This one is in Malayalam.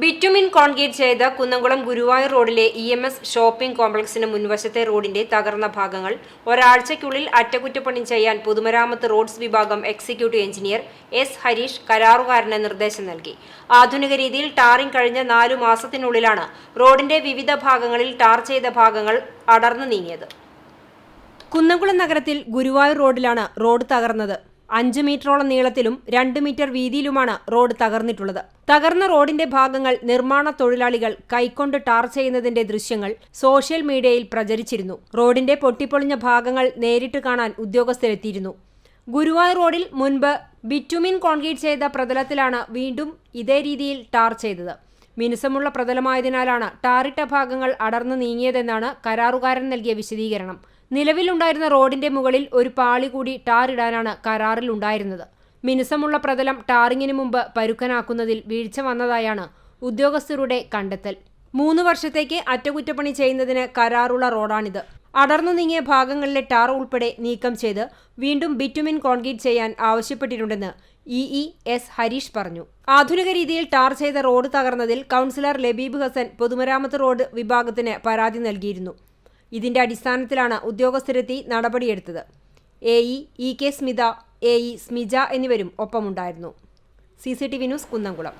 ബിറ്റുമിൻ കോൺക്രീറ്റ് ചെയ്ത കുന്നംകുളം ഗുരുവായൂർ റോഡിലെ ഇ എം എസ് ഷോപ്പിംഗ് കോംപ്ലക്സിന് മുൻവശത്തെ റോഡിന്റെ തകർന്ന ഭാഗങ്ങൾ ഒരാഴ്ചയ്ക്കുള്ളിൽ അറ്റകുറ്റപ്പണി ചെയ്യാൻ പൊതുമരാമത്ത് റോഡ്സ് വിഭാഗം എക്സിക്യൂട്ടീവ് എഞ്ചിനീയർ എസ് ഹരീഷ് കരാറുകാരന് നിർദ്ദേശം നൽകി. ആധുനിക രീതിയിൽ ടാറിംഗ് കഴിഞ്ഞ നാലു മാസത്തിനുള്ളിലാണ് റോഡിന്റെ വിവിധ ഭാഗങ്ങളിൽ ടാർ ചെയ്ത ഭാഗങ്ങൾ അടർന്നു നീങ്ങിയത്. കുന്നംകുളം നഗരത്തിൽ ഗുരുവായൂർ റോഡിലാണ് റോഡ് തകർന്നത്. അഞ്ച് മീറ്ററോളം നീളത്തിലും രണ്ട് മീറ്റർ വീതിയിലുമാണ് റോഡ് തകർന്നിട്ടുള്ളത്. തകർന്ന റോഡിന്റെ ഭാഗങ്ങൾ നിർമ്മാണ തൊഴിലാളികൾ കൈക്കൊണ്ട് ടാർ ചെയ്യുന്നതിന്റെ ദൃശ്യങ്ങൾ സോഷ്യൽ മീഡിയയിൽ പ്രചരിച്ചിരുന്നു. റോഡിന്റെ പൊട്ടിപ്പൊളിഞ്ഞ ഭാഗങ്ങൾ നേരിട്ട് കാണാൻ ഉദ്യോഗസ്ഥരെത്തിയിരുന്നു. ഗുരുവായൂർ റോഡിൽ മുൻപ് ബിറ്റുമിൻ കോൺക്രീറ്റ് ചെയ്ത പ്രതലത്തിലാണ് വീണ്ടും ഇതേ രീതിയിൽ ടാർ ചെയ്തത്. മിനുസമുള്ള പ്രതലമായതിനാലാണ് ടാറിട്ട ഭാഗങ്ങൾ അടർന്നു നീങ്ങിയതെന്നാണ് കരാറുകാരൻ നൽകിയ വിശദീകരണം. നിലവിലുണ്ടായിരുന്ന റോഡിന്റെ മുകളിൽ ഒരു പാളി കൂടി ടാറിടാനാണ് കരാറിൽ ഉണ്ടായിരുന്നത്. മിനുസമുള്ള പ്രതലം ടാറിങ്ങിന് മുമ്പ് പരുക്കനാക്കുന്നതിൽ വീഴ്ച വന്നതായാണ് ഉദ്യോഗസ്ഥരുടെ കണ്ടെത്തൽ. മൂന്ന് വർഷത്തേക്ക് അറ്റകുറ്റപ്പണി ചെയ്യുന്നതിന് കരാറുള്ള റോഡാണിത്. അടർന്നു നീങ്ങിയ ഭാഗങ്ങളിലെ ടാർ ഉൾപ്പെടെ നീക്കം ചെയ്ത് വീണ്ടും ബിറ്റുമിൻ കോൺക്രീറ്റ് ചെയ്യാൻ ആവശ്യപ്പെട്ടിട്ടുണ്ടെന്ന് ഇ ഇ എസ് ഹരീഷ് പറഞ്ഞു. ആധുനിക രീതിയിൽ ടാർ ചെയ്ത റോഡ് തകർന്നതിൽ കൗൺസിലർ ലബീബ് ഹസൻ പൊതുമരാമത്ത് റോഡ് വിഭാഗത്തിന് പരാതി നൽകിയിരുന്നു. ഇതിന്റെ അടിസ്ഥാനത്തിലാണ് ഉദ്യോഗസ്ഥരെത്തി നടപടിയെടുത്തത്. A E E K Smitha A E Smija എന്നിവരും ഒപ്പമുണ്ടായിരുന്നു. C C T V news Kunnamkulam.